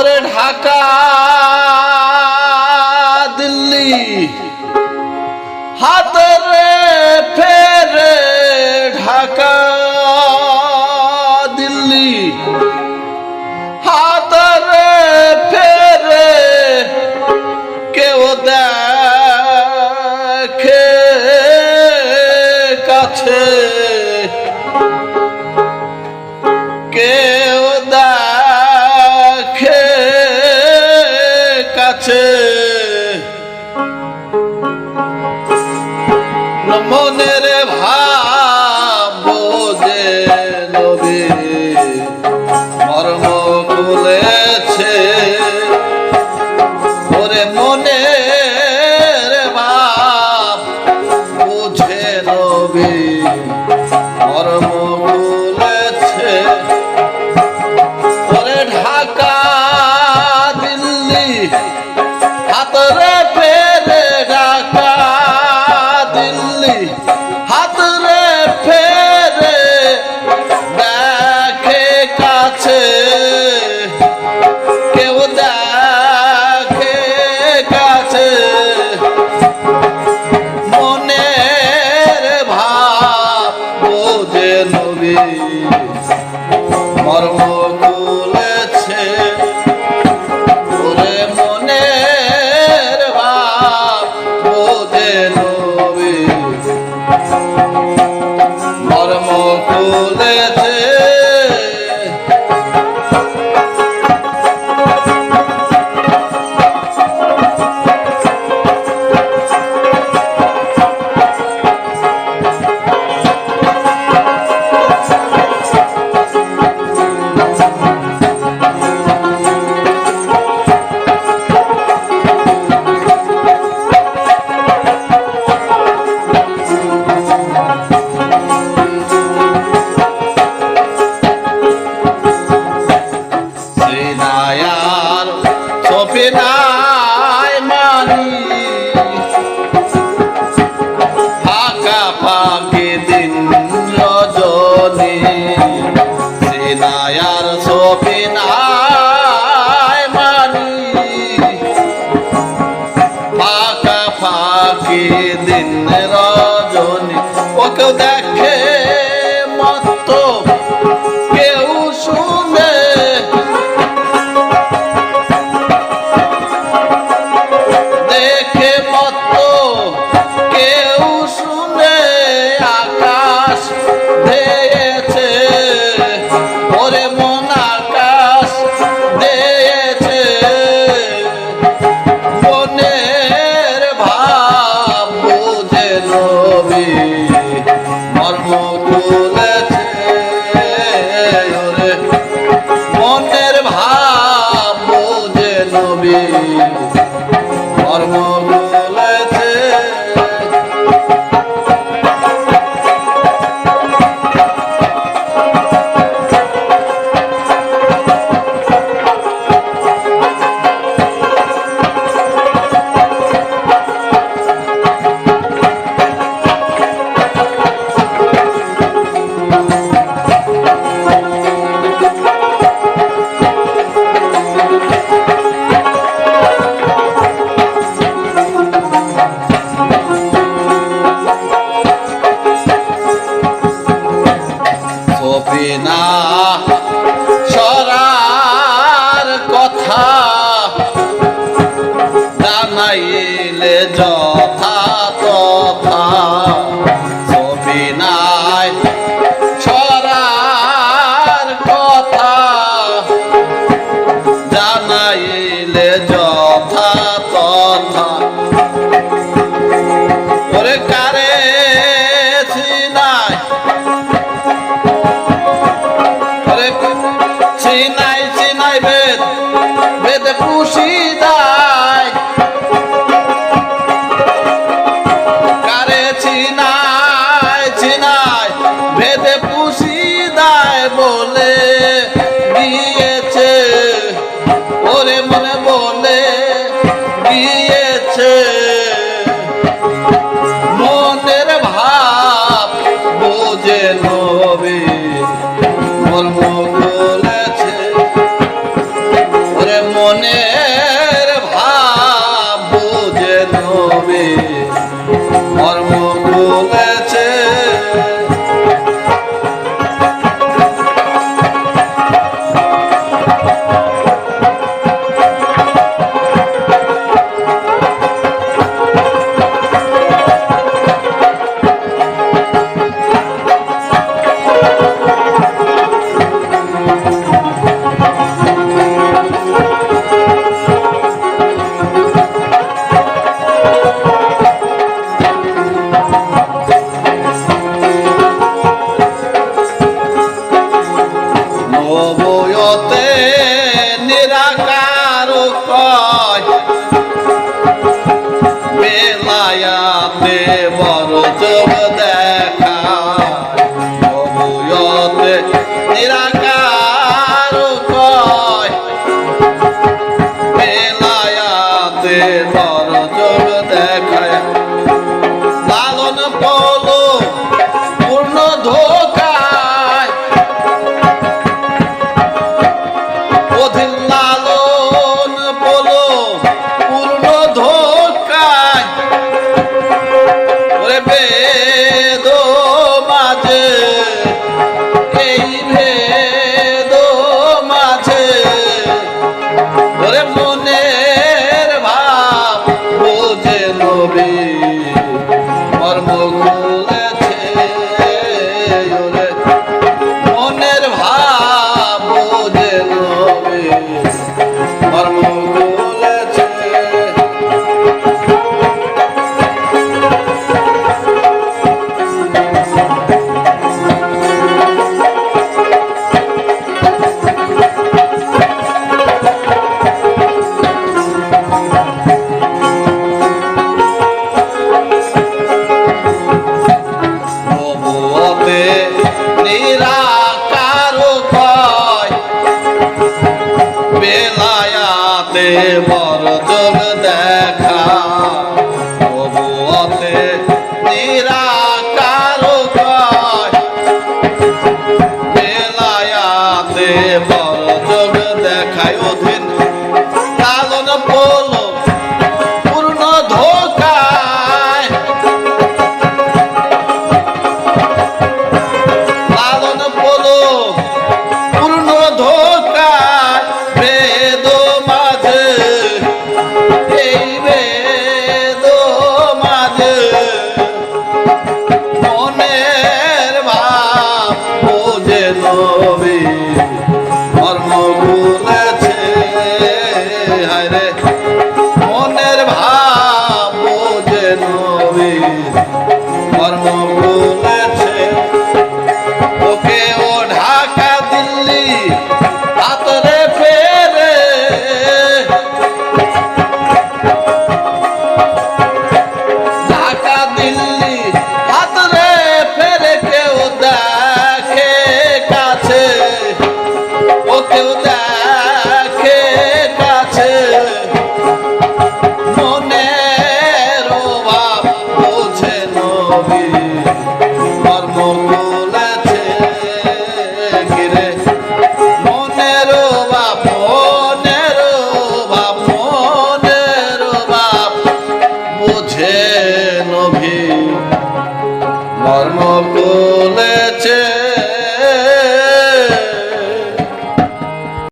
ওরে ঢাকা দিল্লি। হাতরে ফের ঢাকা দিল্লি। হাতরে ফের কেউ দেখে কাছে। মনের ভাব যে নবী। মর্ম বলেছে ওরে মনের ভাব বুঝে নবী। মর্ম ধর্ম রজনী ওকে দেখে মতো দিলে যথা তথা ছবি নাই ছড়ার কথা জানাইলে যথা তথা। ওরে কারে Hallelujah. মায়াতে বড় চোখ দেখা অবুয়তে নিরাকার কয় মেলায়াতে বড় চোখ দেখায় লালন পলো ছায়াতে বর্জন দেখা